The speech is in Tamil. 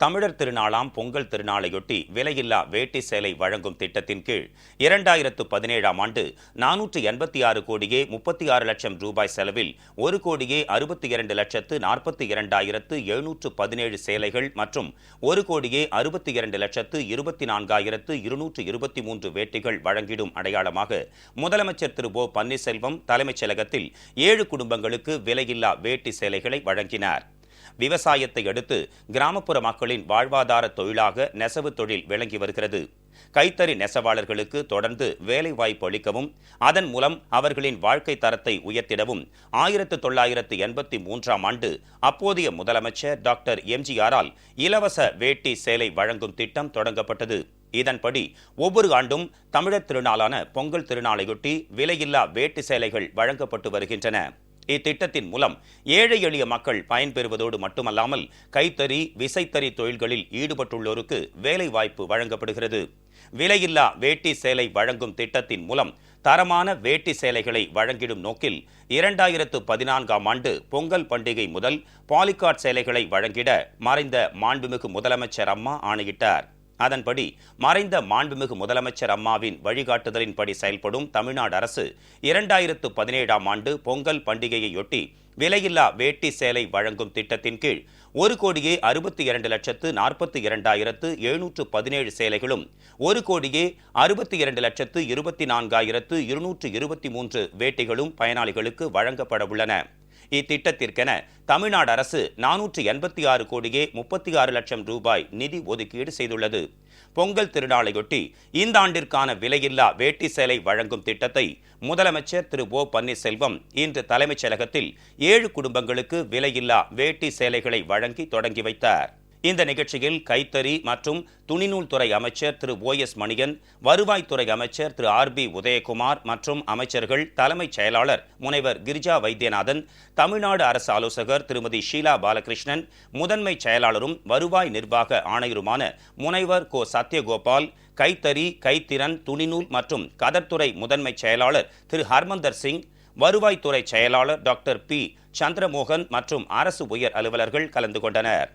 தமிழர் திருநாளாம் பொங்கல் திருநாளையொட்டி விலையில்லா வேட்டி சேலை வழங்கும் திட்டத்தின் கீழ் இரண்டாயிரத்து பதினேழாம் ஆண்டு நானூற்று எண்பத்தி ஆறு கோடியே முப்பத்தி ஆறு லட்சம் ரூபாய் செலவில் ஒரு கோடியே அறுபத்தி இரண்டு லட்சத்து நாற்பத்தி இரண்டாயிரத்து எழுநூற்று பதினேழு சேலைகள் மற்றும் ஒரு கோடியே அறுபத்தி இரண்டு லட்சத்து இருபத்தி நான்காயிரத்து இருநூற்று இருபத்தி மூன்று வேட்டிகள் வழங்கிடும் அடையாளமாக முதலமைச்சர் திரு ஓ பன்னீர்செல்வம் தலைமைச் செயலகத்தில் ஏழு குடும்பங்களுக்கு விலையில்லா வேட்டி சேலைகளை வழங்கினார். விவசாயத்தை அடுத்து கிராமப்புற மக்களின் வாழ்வாதார தொழிலாக நெசவு தொழில் விளங்கி வருகிறது. கைத்தறி நெசவாளர்களுக்கு தொடர்ந்து வேலைவாய்ப்பு அளிக்கவும் அதன் மூலம் அவர்களின் வாழ்க்கை தரத்தை உயர்த்திடவும் ஆயிரத்து தொள்ளாயிரத்து எண்பத்தி மூன்றாம் ஆண்டு அப்போதைய முதலமைச்சர் டாக்டர் எம்ஜிஆரால் இலவச வேட்டி சேலை வழங்கும் திட்டம் தொடங்கப்பட்டது. இதன்படி ஒவ்வொரு ஆண்டும் தமிழர் திருநாளான பொங்கல் திருநாளையொட்டி விலையில்லா வேட்டி சேலைகள் வழங்கப்பட்டு வருகின்றன. இத்திட்டத்தின் மூலம் ஏழை எளிய மக்கள் பயன்பெறுவதோடு மட்டுமல்லாமல் கைத்தறி விசைத்தறி தொழில்களில் ஈடுபட்டுள்ளோருக்கு வேலைவாய்ப்பு வழங்கப்படுகிறது. விலையில்லா வேட்டி சேலை வழங்கும் திட்டத்தின் மூலம் தரமான வேட்டி சேலைகளை வழங்கிடும் நோக்கில் இரண்டாயிரத்து பதினான்காம் ஆண்டு பொங்கல் பண்டிகை முதல் பாலிகாட் சேலைகளை வழங்கிட மறைந்த மாண்புமிகு முதலமைச்சர் அம்மா ஆணையிட்டார். அதன்படி மறைந்த மாண்புமிகு முதலமைச்சர் அம்மாவின் வழிகாட்டுதலின்படி செயல்படும் தமிழ்நாடு அரசு இரண்டாயிரத்து பதினேழாம் ஆண்டு பொங்கல் பண்டிகையையொட்டி விலையில்லா வேட்டி சேலை வழங்கும் திட்டத்தின் கீழ் ஒரு கோடியே அறுபத்தி இரண்டு லட்சத்து நாற்பத்தி இரண்டாயிரத்து எழுநூற்று பதினேழு சேலைகளும் ஒரு கோடியே அறுபத்தி இரண்டு லட்சத்து இருபத்தி நான்காயிரத்து இருநூற்று இருபத்தி மூன்று வேட்டிகளும் பயனாளிகளுக்கு வழங்கப்பட உள்ளன. இத்திட்டத்திற்கென தமிழ்நாடு அரசு நானூற்று எண்பத்தி ஆறு கோடியே முப்பத்தி ஆறு லட்சம் ரூபாய் நிதி ஒதுக்கீடு செய்துள்ளது. பொங்கல் திருநாளையொட்டி இந்த ஆண்டிற்கான விலையில்லா வேட்டி சேலை வழங்கும் திட்டத்தை முதலமைச்சர் திரு ஓ பன்னீர்செல்வம் இன்று தலைமைச் செயலகத்தில் ஏழு குடும்பங்களுக்கு விலையில்லா வேட்டி சேலைகளை வழங்கி தொடங்கி வைத்தார். இந்த நிகழ்ச்சியில் கைத்தறி மற்றும் துணிநூல் துறை அமைச்சர் திரு ஓ எஸ் மணியன் வருவாய்த்துறை அமைச்சர் திரு ஆர் பி உதயகுமார் மற்றும் அமைச்சர்கள் தலைமைச் செயலாளர் முனைவர் கிரிஜா வைத்தியநாதன் தமிழ்நாடு அரசு ஆலோசகர் திருமதி ஷீலா பாலகிருஷ்ணன் முதன்மை செயலாளரும் வருவாய் நிர்வாக ஆணையருமான முனைவர் கோ சத்யகோபால் கைத்தறி கைத்திறன் துணிநூல் மற்றும் கதர்த்துறை முதன்மை செயலாளர் திரு ஹர்மந்தர் சிங் வருவாய்த்துறை செயலாளர் டாக்டர் பி. சந்திரமோகன் மற்றும் அரசு உயர் அலுவலர்கள் கலந்து கொண்டனர்.